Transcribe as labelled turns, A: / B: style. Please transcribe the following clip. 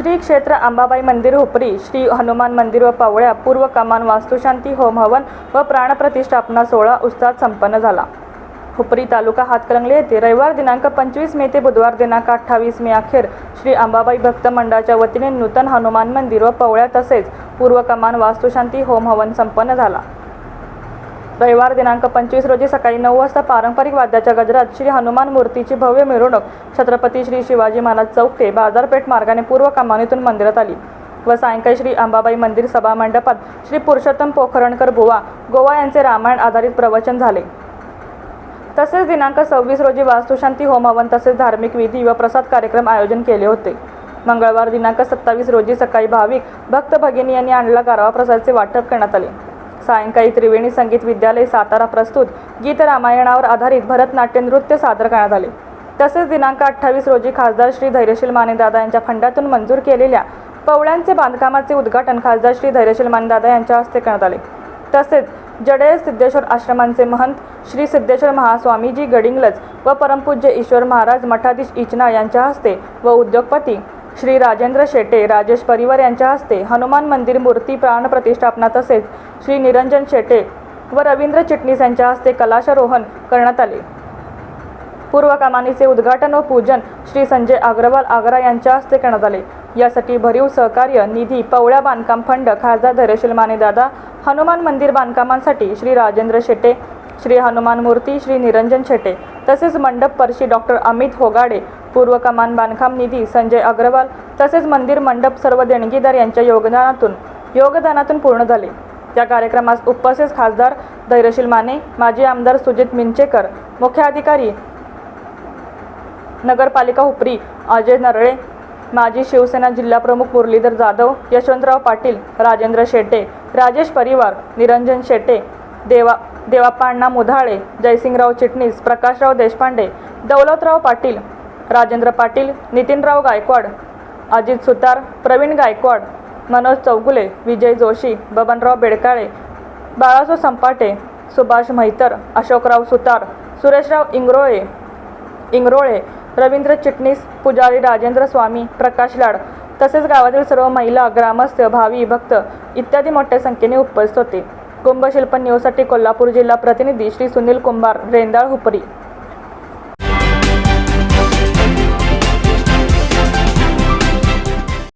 A: श्री क्षेत्र अंबाबाई मंदिर हुपरी श्री हनुमान मंदिर व पावळ्या पूर्व कमान वास्तुशांती होम हवन व प्राणप्रतिष्ठापना सोहळा उत्साहात संपन्न झाला. हुपरी तालुका हातकलंगले येथे रविवार दिनांक पंचवीस मे ते बुधवार दिनांक अठ्ठावीस मे अखेर श्री अंबाबाई भक्त मंडळाच्या वतीने नूतन हनुमान मंदिर व पवळ्या तसेच पूर्व कमान वास्तुशांती होम हवन संपन्न झाला. रविवार दिनांक पंचवीस रोजी सकाळी नऊ वाजता पारंपरिक वाद्याच्या गजरात श्री हनुमान मूर्तीची भव्य मिरवणूक छत्रपती श्री शिवाजी महाराज चौक ते बाजारपेठ मार्गाने पूर्व कमानीतून मंदिरात आली व सायंकाळी श्री अंबाबाई मंदिर सभा मंडपात श्री पुरुषोत्तम पोखरणकर बुवा गोवा यांचे रामायण आधारित प्रवचन झाले. तसेच दिनांक सव्वीस रोजी वास्तुशांती होम हवन तसेच धार्मिक विधी व प्रसाद कार्यक्रम आयोजन केले होते. मंगळवार दिनांक सत्तावीस रोजी सकाळी भाविक भक्त भगिनी यांनी आणला गारवा प्रसादचे वाटप करण्यात आले. सायंकाळी त्रिवेणी संगीत विद्यालय सातारा प्रस्तुत गीत रामायणावर आधारित भरतनाट्य नृत्य सादर करण्यात आले. तसेच दिनांक अठ्ठावीस रोजी खासदार श्री धैर्यशील मानेदादा यांच्या फंडातून मंजूर केलेल्या पवळ्यांचे बांधकामाचे उद्घाटन खासदार श्री धैर्यशील मानेदादा यांच्या हस्ते करण्यात आले. तसेच जडे सिद्धेश्वर आश्रमांचे महंत श्री सिद्धेश्वर महास्वामीजी गडिंगलज व परमपूज्य ईश्वर महाराज मठाधीश इचना यांच्या हस्ते व उद्योगपती श्री राजेंद्र शेटे राजेश परिवार यांच्या हस्ते हनुमान मंदिर मूर्ती प्राण प्रतिष्ठापना तसेच श्री निरंजन शेटे व रवींद्र चिटणीस यांच्या हस्ते कलाशारोहण करण्यात आले. पूर्व कामानीचे उद्घाटन व पूजन श्री संजय अग्रवाल आग्रा यांच्या हस्ते करण्यात आले. यासाठी भरीव सहकार्य निधी पवळ्या बांधकाम फंड खासदार धैर्यशील मानेदादा हनुमान मंदिर बांधकामांसाठी श्री राजेंद्र शेटे श्री हनुमान मूर्ती श्री निरंजन शेटे तसेच मंडप परशी डॉक्टर अमित होगाडे पूर्व कमान बांधकाम निधी संजय अग्रवाल तसेच मंदिर मंडप सर्व देणगीदार यांच्या योगदानातून योगदानातून पूर्ण झाले. या कार्यक्रमास उपस्थित खासदार धैर्यशील माने माजी आमदार सुजित मिंचेकर मुख्य अधिकारी नगरपालिका हुपरी अजय नरळे माजी शिवसेना जिल्हाप्रमुख मुरलीधर जाधव यशवंतराव पाटील राजेंद्र शेटे राजेश परिवार निरंजन शेटे देवा देवाप्पाण्णा मुधाळे जयसिंगराव चिटणीस प्रकाशराव देशपांडे दौलतराव पाटील राजेंद्र पाटील नितीनराव गायकवाड अजित सुतार प्रवीण गायकवाड मनोज चौगुले विजय जोशी बबनराव बेडकाळे बाळासो संपाटे सुभाष म्हैतर अशोकराव सुतार सुरेशराव इंगरोळे इंगरोळे रवींद्र चिटणीस पुजारी राजेंद्र स्वामी प्रकाश लाड तसेच गावातील सर्व महिला ग्रामस्थ भावी भक्त इत्यादी मोठ्या संख्येने उपस्थित होते. कुंभशिल्प न्यूजसाठी कोल्हापूर जिल्हा प्रतिनिधी श्री सुनील कुंभार रेंदाळ हुपरी.